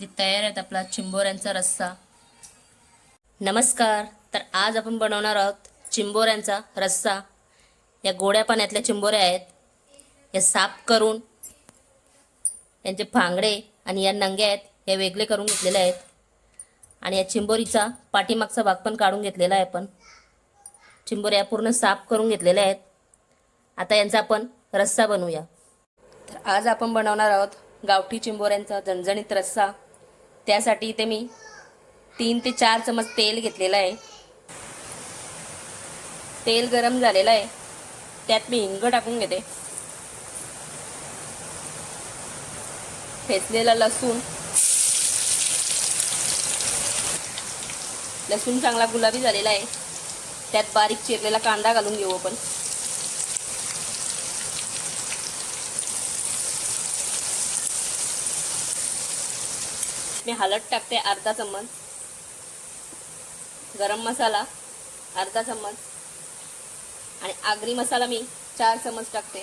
इथे तयार आहेत आपला चिंबोऱ्यांचा रस्सा. नमस्कार तर आज आपण बनवणार आहोत चिंबोऱ्यांचा रस्सा. या गोड्या पाण्यातल्या चिंबोऱ्या आहेत. या साफ करून यांचे फांगडे आणि या नंग्या आहेत या वेगळे करून घेतलेले आहेत. आणि या चिंबोरीचा पाठीमागचा भाग पण काढून घेतलेला आहे आपण. चिंबोऱ्या पूर्ण साफ करून घेतलेल्या आहेत. आता यांचा आपण रस्सा बनवूया. तर आज आपण बनवणार आहोत गावठी चिंबोऱ्यांचा झणझणीत रस्सा. त्यासाठी इथे मी तीन ते चार चमच तेल घेतलेलं आहे. तेल गरम झालेलं आहे. त्यात मी हिंग टाकून घेते. ठेचलेला लसूण. लसूण चांगला गुलाबी झालेला आहे. त्यात बारीक चिरलेला कांदा घालून घेऊ आपण. मी हळद टाकते अर्धा चम्मच. गरम मसाला अर्धा चम्मच. आणि आगरी मसाला मी चार चम्मच टाकते.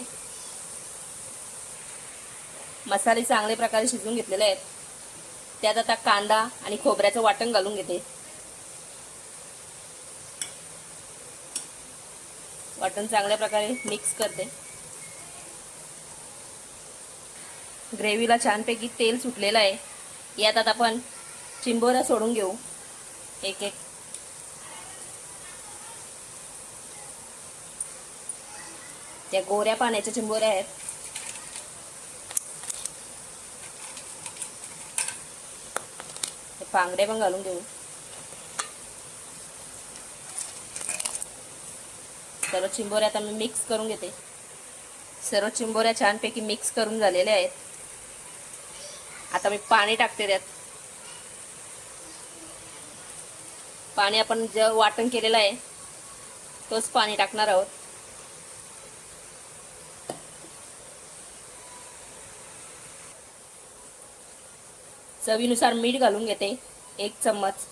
मसाले चांगल्या प्रकारे शिजवून घेतलेले आहेत. त्यात आता कांदा आणि खोबऱ्याचं वाटण घालून घेते. वाटण चांगल्या प्रकारे मिक्स करते. ग्रेव्हीला छानपैकी तेल सुटलेलं आहे. यात आता आपण चिंबोऱ्या सोडून घेऊ. एक एक. त्या गोऱ्या पाण्याच्या चिंबोऱ्या आहेत. पांगडे पण घालून घेऊ. सर्व चिंबोऱ्या आता मी मिक्स करून घेते. सर्व चिंबोऱ्या छानपैकी मिक्स करून झालेल्या आहेत. आता मी पाणी टाकते त्यात. पाणी आपण जे वाटण केलेलं आहे तोच पाणी टाकणार आहोत. चवीनुसार मीठ घालून घेते एक चम्मच.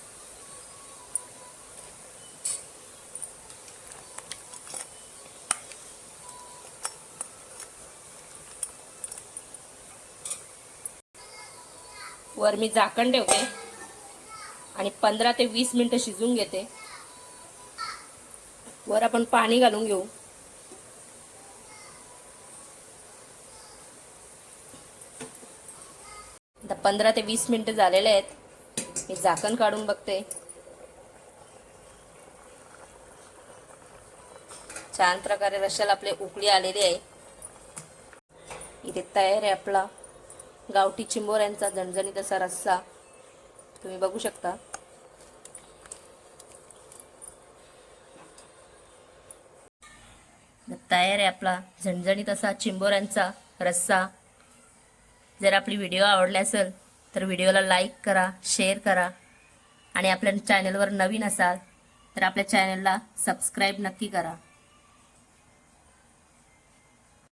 वर मी झाकण ठेवते. आणि पंधरा ते वीस मिनिटं शिजून घेते. वर आपण पाणी घालून घेऊ. आता पंधरा ते वीस मिनिटं झालेले आहेत. मी झाकण काढून बघते. छान प्रकारे रशाला आपले उकळी आलेली आहे. इथे तयार आहे आपला. गावठी चिंबोऱ्यांचा झणझणीत असा रस्सा. तुम्ही बघू शकता. तयार आहे आपला झणझणीत असा चिंबोऱ्यांचा रस्सा. जर आपली व्हिडिओ आवडली असेल तर व्हिडिओला लाईक करा शेअर करा. आणि आपल्या चॅनलवर नवीन असाल तर आपल्या चॅनलला सबस्क्राईब नक्की करा.